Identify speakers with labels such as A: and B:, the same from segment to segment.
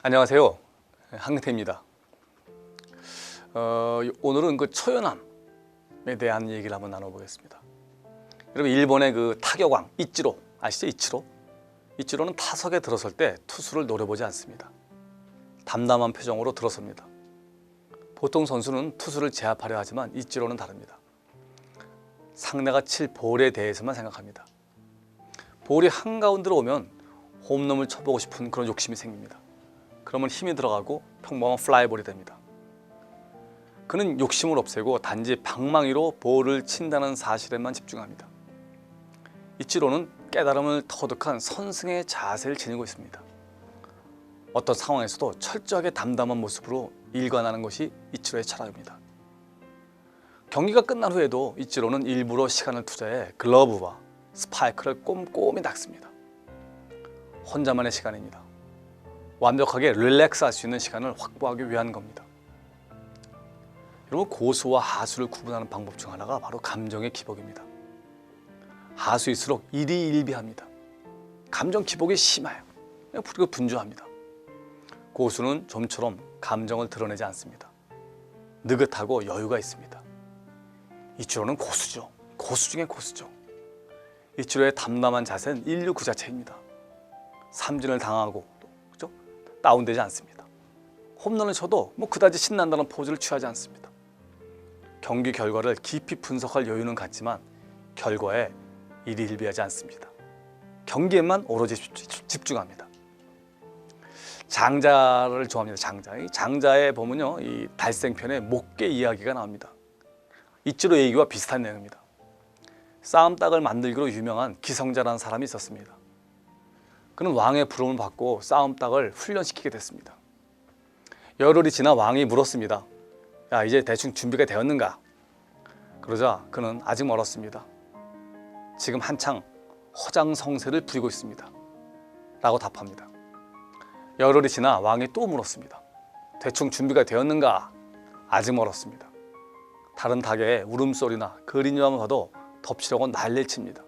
A: 안녕하세요. 한근태입니다. 어, 오늘은 그 초연함에 대한 얘기를 한번 나눠보겠습니다. 여러분 일본의 그 타격왕 이치로 아시죠? 이치로? 이치로는 타석에 들어설 때 투수를 노려보지 않습니다. 담담한 표정으로 들어섭니다. 보통 선수는 투수를 제압하려 하지만 이치로는 다릅니다. 상대가 칠 볼에 대해서만 생각합니다. 볼이 한가운데로 오면 홈런을 쳐보고 싶은 그런 욕심이 생깁니다. 그러면 힘이 들어가고 평범한 플라이볼이 됩니다. 그는 욕심을 없애고 단지 방망이로 볼을 친다는 사실에만 집중합니다. 이치로는 깨달음을 터득한 선승의 자세를 지니고 있습니다. 어떤 상황에서도 철저하게 담담한 모습으로 일관하는 것이 이치로의 철학입니다. 경기가 끝난 후에도 이치로는 일부러 시간을 투자해 글러브와 스파이크를 꼼꼼히 닦습니다. 혼자만의 시간입니다. 완벽하게 릴렉스 할 수 있는 시간을 확보하기 위한 겁니다. 여러분 고수와 하수를 구분하는 방법 중 하나가 바로 감정의 기복입니다. 하수일수록 일희일비합니다. 감정 기복이 심해요. 그리고 분주합니다. 고수는 좀처럼 감정을 드러내지 않습니다. 느긋하고 여유가 있습니다. 이치로는 고수죠. 고수 중에 고수죠. 이치로의 담담한 자세는 인류 그 자체입니다. 삼진을 당하고? 다운되지 않습니다. 홈런을 쳐도 뭐 그다지 신난다는 포즈를 취하지 않습니다. 경기 결과를 깊이 분석할 여유는 갖지만 결과에 일희일비하지 않습니다. 경기에만 오로지 집중합니다. 장자를 좋아합니다. 장자. 이 장자에 보면요, 이 달생편에 목계 이야기가 나옵니다. 이치로 얘기와 비슷한 내용입니다. 싸움닭을 만들기로 유명한 기성자라는 사람이 있었습니다. 그는 왕의 부름을 받고 싸움 닭을 훈련시키게 됐습니다. 열흘이 지나 왕이 물었습니다. 야 이제 대충 준비가 되었는가? 그러자 그는 아직 멀었습니다. 지금 한창 허장성세를 부리고 있습니다. 라고 답합니다. 열흘이 지나 왕이 또 물었습니다. 대충 준비가 되었는가? 아직 멀었습니다. 다른 닭의 울음소리나 그림자만 봐도 덮치려고 난리를 칩니다.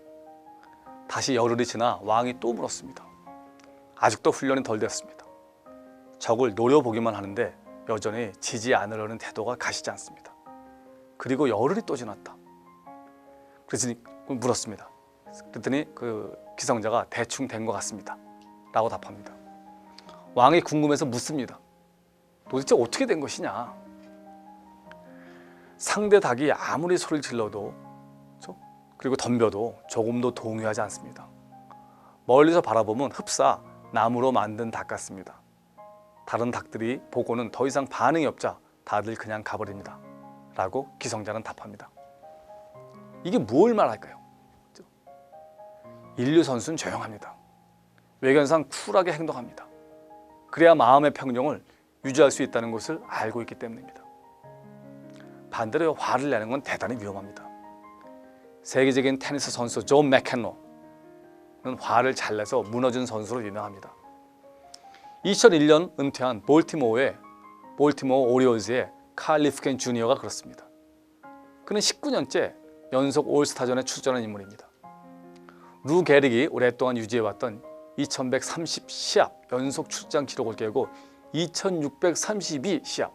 A: 다시 열흘이 지나 왕이 또 물었습니다. 아직도 훈련이 덜 됐습니다. 적을 노려보기만 하는데 여전히 지지 않으려는 태도가 가시지 않습니다. 그리고 열흘이 또 지났다. 그래서 물었습니다. 그랬더니 그 기성자가 대충 된 것 같습니다. 라고 답합니다. 왕이 궁금해서 묻습니다. 도대체 어떻게 된 것이냐? 상대 닭이 아무리 소리를 질러도 그렇죠? 그리고 덤벼도 조금도 동요하지 않습니다. 멀리서 바라보면 흡사 나무로 만든 닭 같습니다. 다른 닭들이 보고는 더 이상 반응이 없자 다들 그냥 가버립니다. 라고 기성자는 답합니다. 이게 뭘 말할까요? 인류 선수는 조용합니다. 외견상 쿨하게 행동합니다. 그래야 마음의 평정을 유지할 수 있다는 것을 알고 있기 때문입니다. 반대로 화를 내는 건 대단히 위험합니다. 세계적인 테니스 선수 존 맥켄로는 화를 잘 내서 무너진 선수로 유명합니다. 2001년 은퇴한 볼티모어의 볼티모어 오리올즈의 칼 리프켄 주니어가 그렇습니다. 그는 19년째 연속 올스타전에 출전한 인물입니다. 루 게릭이 오랫동안 유지해왔던 2130 시합 연속 출장 기록을 깨고 2632 시합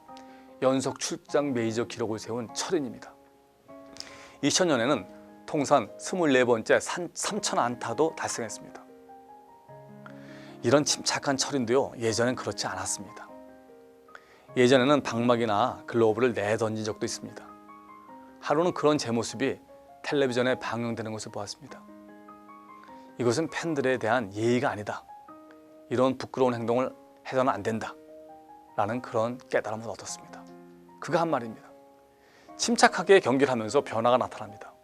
A: 연속 출장 메이저 기록을 세운 철인입니다. 2000년에는 통산 24번째 3천 안타도 달성했습니다. 이런 침착한 철인도요 예전엔 그렇지 않았습니다. 예전에는 방망이나 글로브를 내던진 적도 있습니다. 하루는 그런 제 모습이 텔레비전에 방영되는 것을 보았습니다. 이것은 팬들에 대한 예의가 아니다. 이런 부끄러운 행동을 해서는 안 된다. 라는 그런 깨달음을 얻었습니다. 그가 한 말입니다. 침착하게 경기를 하면서 변화가 나타납니다.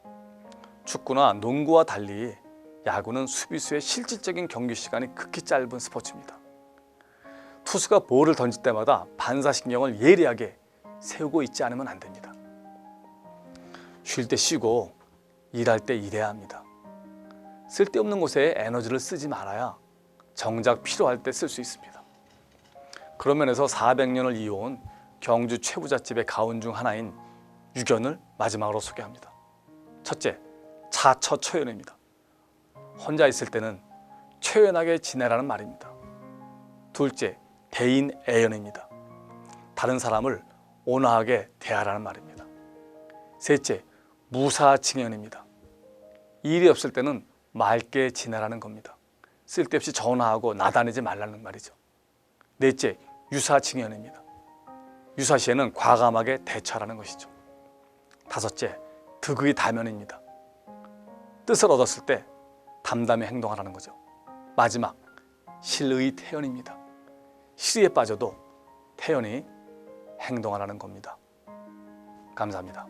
A: 축구나 농구와 달리 야구는 수비수의 실질적인 경기 시간이 극히 짧은 스포츠입니다. 투수가 볼을 던질 때마다 반사신경을 예리하게 세우고 있지 않으면 안 됩니다. 쉴 때 쉬고 일할 때 일해야 합니다. 쓸데없는 곳에 에너지를 쓰지 말아야 정작 필요할 때 쓸 수 있습니다. 그런 면에서 400년을 이어온 경주 최부잣집의 가훈 중 하나인 유견을 마지막으로 소개합니다. 첫째, 차처초연입니다. 혼자 있을 때는 초연하게 지내라는 말입니다. 둘째, 대인 애연입니다. 다른 사람을 온화하게 대하라는 말입니다. 셋째, 무사칭연입니다. 일이 없을 때는 맑게 지내라는 겁니다. 쓸데없이 전화하고 나다니지 말라는 말이죠. 넷째, 유사칭연입니다. 유사시에는 과감하게 대처하라는 것이죠. 다섯째, 득의 다면입니다. 뜻을 얻었을 때 담담히 행동하라는 거죠. 마지막, 실의 태연입니다. 시리에 빠져도 태연히 행동하라는 겁니다. 감사합니다.